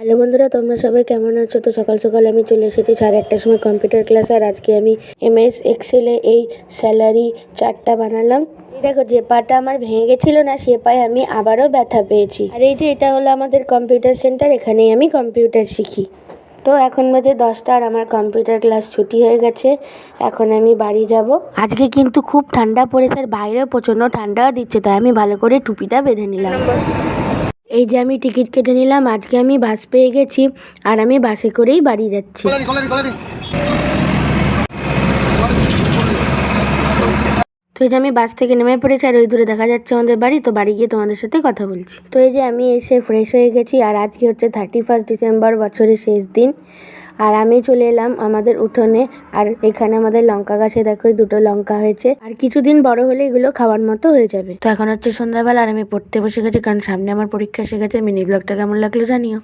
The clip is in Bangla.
হ্যালো বন্ধুরা, তোমরা সবাই কেমন আছো? তো সকাল সকাল আমি চলে এসেছি সাড়ে আটটার সময় কম্পিউটার ক্লাস আর আজকে আমি এমএস এক্সেলে এই স্যালারি চারটা বানালাম। দেখো, যে পাটা আমার ভেঙে গেছিল না, সে পায়ে আমি আবারও ব্যথা পেয়েছি। আর এই যে এটা হলো আমাদের কম্পিউটার সেন্টার এখানেই আমি কম্পিউটার শিখি। তো এখন বাজে দশটা আর আমার কম্পিউটার ক্লাস ছুটি হয়ে গেছে, এখন আমি বাড়ি যাব। আজকে কিন্তু খুব ঠান্ডা পড়েছে আর বাইরেও প্রচণ্ড ঠান্ডাও দিচ্ছে, তাই আমি ভালো করে টুপিটা বেঁধে নিলাম। এই যে আমি টিকিট কেটে নিলাম আজকে আমি বাস পেয়ে গেছি আর আমি বাসে করেই বাড়ি যাচ্ছি। তো এই যে আমি বাস থেকে নেমে পড়েছি আর ওই দূরে দেখা যাচ্ছে আমাদের বাড়ি তো বাড়ি গিয়ে তোমাদের সাথে কথা বলছি। তো এই যে আমি এসে ফ্রেশ হয়ে গেছি আর আজকে হচ্ছে থার্টি ফার্স্ট ডিসেম্বর বছরের শেষ দিন। আর আমি চলে এলাম আমাদের উঠোনে। আর এখানে আমাদের লঙ্কা গাছে দেখো দুটো লঙ্কা হয়েছে। আর কিছুদিন বড় হলে এগুলো খাওয়ার মতো হয়ে যাবে। তো এখন হচ্ছে সন্ধ্যাবেলা আর আমি পড়তে বসে গেছি, কারণ সামনে আমার পরীক্ষা এসে গেছে। মিনি ব্লগটা কেমন লাগল জানিও।